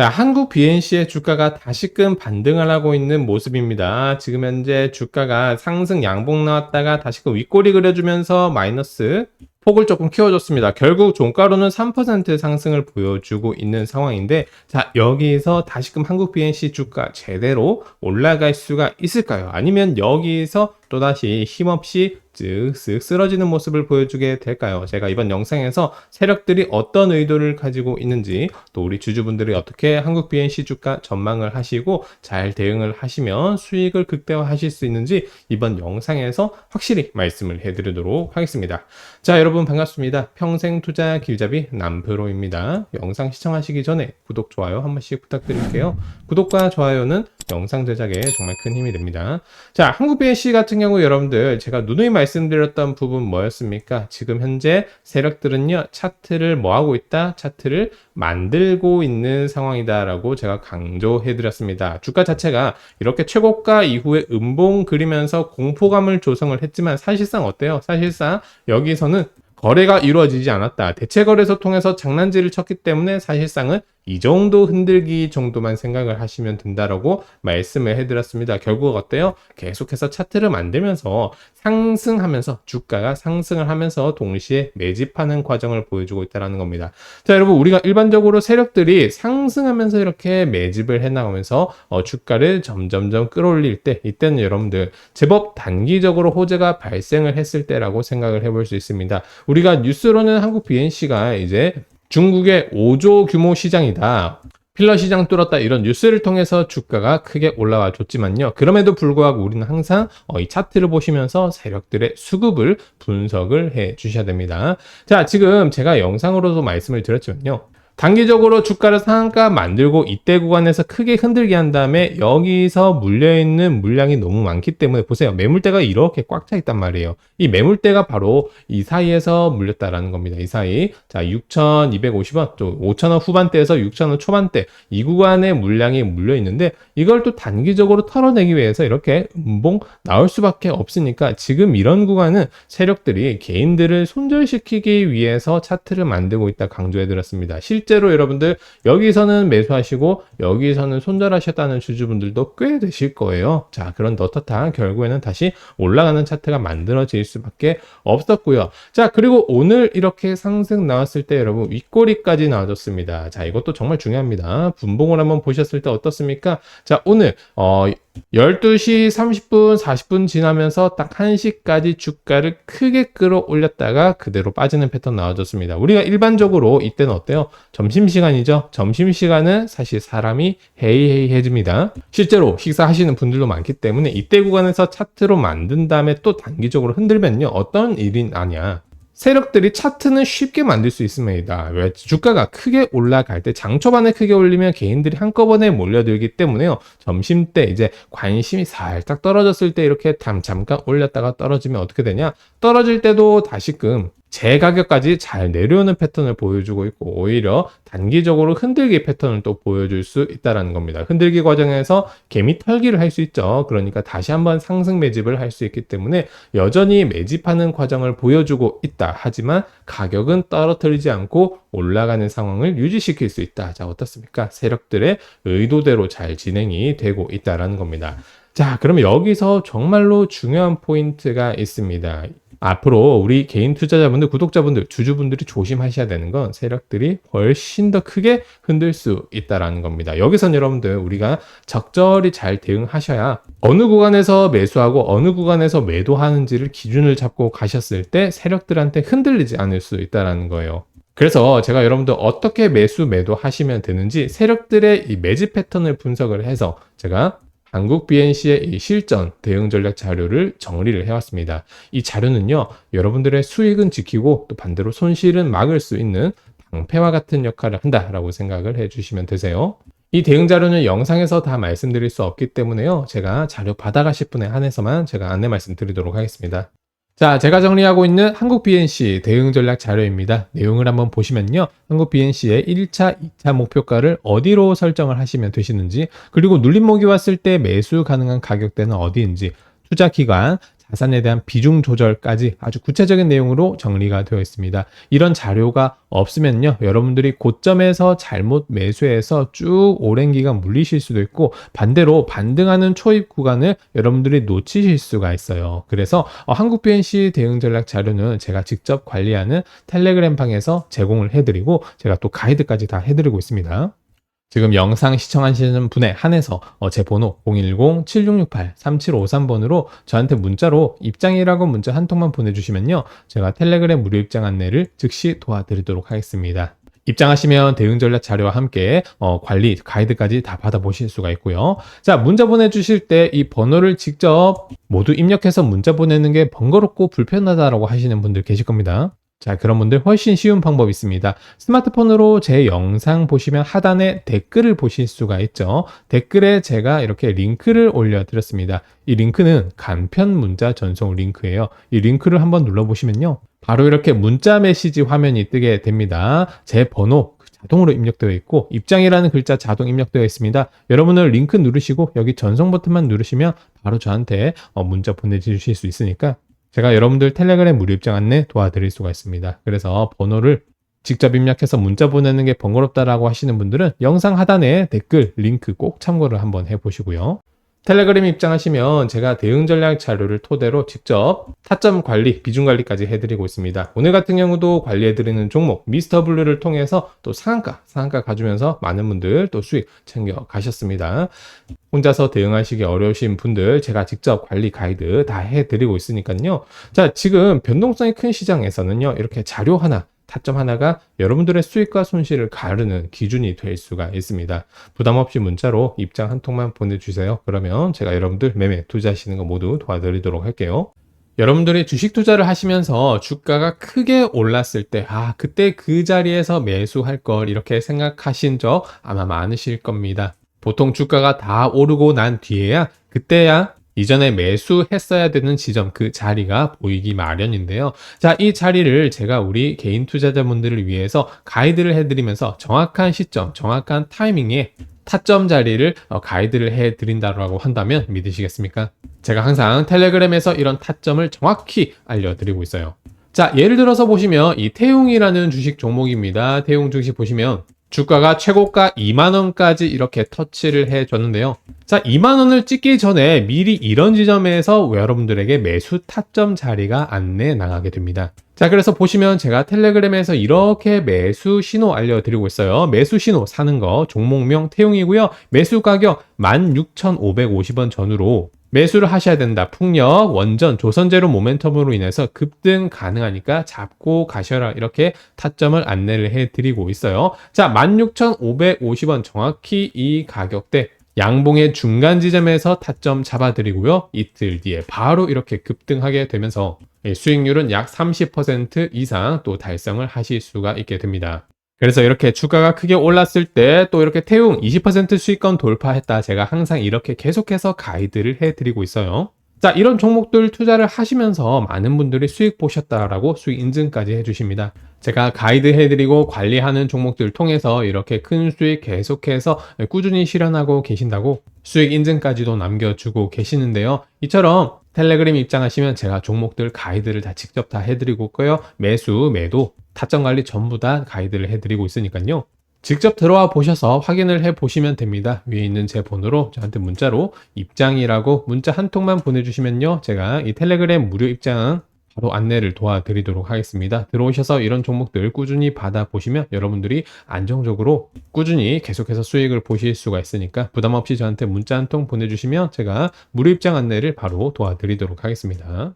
자, 한국 BNC의 주가가 다시금 반등을 하고 있는 모습입니다. 지금 현재 주가가 상승 양봉 나왔다가 다시금 윗꼬리 그려주면서 마이너스 폭을 조금 키워줬습니다. 결국 종가로는 3% 상승을 보여주고 있는 상황인데, 자, 여기서 다시금 한국 BNC 주가 제대로 올라갈 수가 있을까요? 아니면 여기서 또다시 힘없이 쓱쓱 쓰러지는 모습을 보여주게 될까요? 제가 이번 영상에서 세력들이 어떤 의도를 가지고 있는지 또 우리 주주분들이 어떻게 한국 BNC 주가 전망을 하시고 잘 대응을 하시면 수익을 극대화하실 수 있는지 이번 영상에서 확실히 말씀을 해드리도록 하겠습니다. 자, 여러분 반갑습니다. 평생 투자 길잡이 남프로입니다. 영상 시청하시기 전에 구독, 좋아요 한 번씩 부탁드릴게요. 구독과 좋아요는 영상 제작에 정말 큰 힘이 됩니다. 자, 한국 BNC 같은 경우 여러분들 제가 누누이 말씀드렸던 부분 뭐였습니까? 지금 현재 세력들은요, 차트를 뭐 하고 있다? 차트를 만들고 있는 상황이다라고 제가 강조해 드렸습니다. 주가 자체가 이렇게 최고가 이후에 음봉 그리면서 공포감을 조성을 했지만 사실상 어때요? 사실상 여기서는 거래가 이루어지지 않았다. 대체 거래소 통해서 장난질을 쳤기 때문에 사실상은 이 정도 흔들기 정도만 생각을 하시면 된다라고 말씀을 해드렸습니다. 결국 어때요? 계속해서 차트를 만들면서 상승하면서 주가가 상승을 하면서 동시에 매집하는 과정을 보여주고 있다는 겁니다. 자, 여러분 우리가 일반적으로 세력들이 상승하면서 이렇게 매집을 해나가면서 어, 주가를 점점점 끌어올릴 때 이때는 여러분들 제법 단기적으로 호재가 발생을 했을 때라고 생각을 해볼 수 있습니다. 우리가 뉴스로는 한국 BNC가 이제 중국의 5조 규모 시장이다. 필러 시장 뚫었다 이런 뉴스를 통해서 주가가 크게 올라와 줬지만요. 그럼에도 불구하고 우리는 항상 어, 이 차트를 보시면서 세력들의 수급을 분석을 해 주셔야 됩니다. 자, 지금 제가 영상으로도 말씀을 드렸지만요. 단기적으로 주가를 상한가 만들고 이때 구간에서 크게 흔들게 한 다음에 여기서 물려있는 물량이 너무 많기 때문에 보세요. 매물대가 이렇게 꽉 차 있단 말이에요. 이 매물대가 바로 이 사이에서 물렸다라는 겁니다. 이 사이. 자, 6,250원, 또 5,000원 후반대에서 6,000원 초반대 이 구간에 물량이 물려 있는데 이걸 또 단기적으로 털어내기 위해서 이렇게 음봉 나올 수밖에 없으니까 지금 이런 구간은 세력들이 개인들을 손절시키기 위해서 차트를 만들고 있다 강조해 드렸습니다. 실제 로 여러분들 여기서는 매수하시고 여기서는 손절하셨다는 주주분들도 꽤 되실 거예요. 자, 그런 너터타 결국에는 다시 올라가는 차트가 만들어질 수밖에 없었고요. 자, 그리고 오늘 이렇게 상승 나왔을 때 여러분 윗꼬리까지 나와줬습니다. 자, 이것도 정말 중요합니다. 분봉을 한번 보셨을 때 어떻습니까? 자, 오늘 어 12시 30분, 40분 지나면서 딱 1시까지 주가를 크게 끌어올렸다가 그대로 빠지는 패턴 나와줬습니다. 우리가 일반적으로 이때는 어때요? 점심시간이죠? 점심시간은 사실 사람이 헤이헤이해집니다. 실제로 식사하시는 분들도 많기 때문에 이때 구간에서 차트로 만든 다음에 또 단기적으로 흔들면요. 어떤 일이 나냐. 세력들이 차트는 쉽게 만들 수 있습니다. 왜 주가가 크게 올라갈 때 장 초반에 크게 올리면 개인들이 한꺼번에 몰려들기 때문에요. 점심 때 이제 관심이 살짝 떨어졌을 때 이렇게 잠깐 올렸다가 떨어지면 어떻게 되냐? 떨어질 때도 다시금 제 가격까지 잘 내려오는 패턴을 보여주고 있고 오히려 단기적으로 흔들기 패턴을 또 보여줄 수 있다는 겁니다. 흔들기 과정에서 개미 털기를 할 수 있죠. 그러니까 다시 한번 상승 매집을 할 수 있기 때문에 여전히 매집하는 과정을 보여주고 있다. 하지만 가격은 떨어뜨리지 않고 올라가는 상황을 유지시킬 수 있다. 자 어떻습니까? 세력들의 의도대로 잘 진행이 되고 있다라는 겁니다. 자, 그러면 여기서 정말로 중요한 포인트가 있습니다. 앞으로 우리 개인 투자자분들, 구독자분들, 주주분들이 조심하셔야 되는 건 세력들이 훨씬 더 크게 흔들 수 있다라는 겁니다. 여기선 여러분들 우리가 적절히 잘 대응하셔야 어느 구간에서 매수하고 어느 구간에서 매도하는지를 기준을 잡고 가셨을 때 세력들한테 흔들리지 않을 수 있다라는 거예요. 그래서 제가 여러분들 어떻게 매수 매도 하시면 되는지 세력들의 이 매집 패턴을 분석을 해서 제가 한국 BNC의 이 실전 대응 전략 자료를 정리를 해왔습니다. 이 자료는요, 여러분들의 수익은 지키고 또 반대로 손실은 막을 수 있는 방패와 같은 역할을 한다라고 생각을 해주시면 되세요. 이 대응 자료는 영상에서 다 말씀드릴 수 없기 때문에요. 제가 자료 받아가실 분에 한해서만 제가 안내 말씀드리도록 하겠습니다. 자, 제가 정리하고 있는 한국 BNC 대응 전략 자료입니다. 내용을 한번 보시면요. 한국 BNC의 1차, 2차 목표가를 어디로 설정을 하시면 되시는지, 그리고 눌림목이 왔을 때 매수 가능한 가격대는 어디인지, 투자 기간, 자산에 대한 비중 조절까지 아주 구체적인 내용으로 정리가 되어 있습니다. 이런 자료가 없으면요, 여러분들이 고점에서 잘못 매수해서 쭉 오랜 기간 물리실 수도 있고 반대로 반등하는 초입 구간을 여러분들이 놓치실 수가 있어요. 그래서 어, 한국 BNC 대응 전략 자료는 제가 직접 관리하는 텔레그램 방에서 제공을 해드리고 제가 또 가이드까지 다 해드리고 있습니다. 지금 영상 시청하시는 분에 한해서 어, 제 번호 010-7668-3753번으로 저한테 문자로 입장이라고 문자 한 통만 보내주시면요. 제가 텔레그램 무료 입장 안내를 즉시 도와드리도록 하겠습니다. 입장하시면 대응 전략 자료와 함께 어, 관리 가이드까지 다 받아보실 수가 있고요. 자, 문자 보내주실 때 이 번호를 직접 모두 입력해서 문자 보내는 게 번거롭고 불편하다라고 하시는 분들 계실 겁니다. 자, 그런 분들 훨씬 쉬운 방법이 있습니다. 스마트폰으로 제 영상 보시면 하단에 댓글을 보실 수가 있죠. 댓글에 제가 이렇게 링크를 올려드렸습니다. 이 링크는 간편 문자 전송 링크예요. 이 링크를 한번 눌러보시면요. 바로 이렇게 문자 메시지 화면이 뜨게 됩니다. 제 번호 자동으로 입력되어 있고 입장이라는 글자 자동 입력되어 있습니다. 여러분은 링크 누르시고 여기 전송 버튼만 누르시면 바로 저한테 어, 문자 보내주실 수 있으니까 제가 여러분들 텔레그램 무료 입장 안내 도와드릴 수가 있습니다. 그래서 번호를 직접 입력해서 문자 보내는 게 번거롭다라고 하시는 분들은 영상 하단에 댓글 링크 꼭 참고를 한번 해보시고요. 텔레그램 입장하시면 제가 대응 전략 자료를 토대로 직접 타점 관리, 비중 관리까지 해드리고 있습니다. 오늘 같은 경우도 관리해드리는 종목 미스터 블루를 통해서 또 상한가, 상한가 가주면서 많은 분들 또 수익 챙겨 가셨습니다. 혼자서 대응하시기 어려우신 분들 제가 직접 관리 가이드 다 해드리고 있으니까요. 자, 지금 변동성이 큰 시장에서는요, 이렇게 자료 하나, 타점 하나가 여러분들의 수익과 손실을 가르는 기준이 될 수가 있습니다. 부담 없이 문자로 입장 한 통만 보내주세요. 그러면 제가 여러분들 매매 투자하시는 거 모두 도와드리도록 할게요. 여러분들이 주식 투자를 하시면서 주가가 크게 올랐을 때, 아, 그때 그 자리에서 매수할 걸 이렇게 생각하신 적 아마 많으실 겁니다. 보통 주가가 다 오르고 난 뒤에야, 그때야 이전에 매수했어야 되는 지점 그 자리가 보이기 마련인데요. 자, 이 자리를 제가 우리 개인 투자자분들을 위해서 가이드를 해드리면서 정확한 시점, 정확한 타이밍에 타점 자리를 어, 가이드를 해드린다고 한다면 믿으시겠습니까? 제가 항상 텔레그램에서 이런 타점을 정확히 알려드리고 있어요. 자, 예를 들어서 보시면 이 태용이라는 주식 종목입니다. 태용 주식 보시면 주가가 최고가 2만원까지 이렇게 터치를 해줬는데요. 자, 2만원을 찍기 전에 미리 이런 지점에서 여러분들에게 매수 타점 자리가 안내 나가게 됩니다. 자, 그래서 보시면 제가 텔레그램에서 이렇게 매수 신호 알려드리고 있어요. 매수 신호 사는 거 종목명 태용이고요. 매수 가격 16,550원 전후로 매수를 하셔야 된다. 풍력, 원전, 조선제로 모멘텀으로 인해서 급등 가능하니까 잡고 가셔라. 이렇게 타점을 안내를 해드리고 있어요. 자, 16,550원 정확히 이 가격대 양봉의 중간 지점에서 타점 잡아드리고요. 이틀 뒤에 바로 이렇게 급등하게 되면서 수익률은 약 30% 이상 또 달성을 하실 수가 있게 됩니다. 그래서 이렇게 주가가 크게 올랐을 때 또 이렇게 태웅 20% 수익권 돌파했다. 제가 항상 이렇게 계속해서 가이드를 해드리고 있어요. 자, 이런 종목들 투자를 하시면서 많은 분들이 수익 보셨다라고 수익 인증까지 해주십니다. 제가 가이드 해드리고 관리하는 종목들 통해서 이렇게 큰 수익 계속해서 꾸준히 실현하고 계신다고 수익 인증까지도 남겨주고 계시는데요. 이처럼 텔레그램 입장하시면 제가 종목들 가이드를 다 직접 다 해드리고 있고요. 매수, 매도, 타점 관리 전부 다 가이드를 해드리고 있으니까요. 직접 들어와 보셔서 확인을 해 보시면 됩니다. 위에 있는 제 번호로 저한테 문자로 입장이라고 문자 한 통만 보내주시면요. 제가 이 텔레그램 무료 입장 바로 안내를 도와드리도록 하겠습니다. 들어오셔서 이런 종목들 꾸준히 받아보시면 여러분들이 안정적으로 꾸준히 계속해서 수익을 보실 수가 있으니까 부담 없이 저한테 문자 한 통 보내주시면 제가 무료 입장 안내를 바로 도와드리도록 하겠습니다.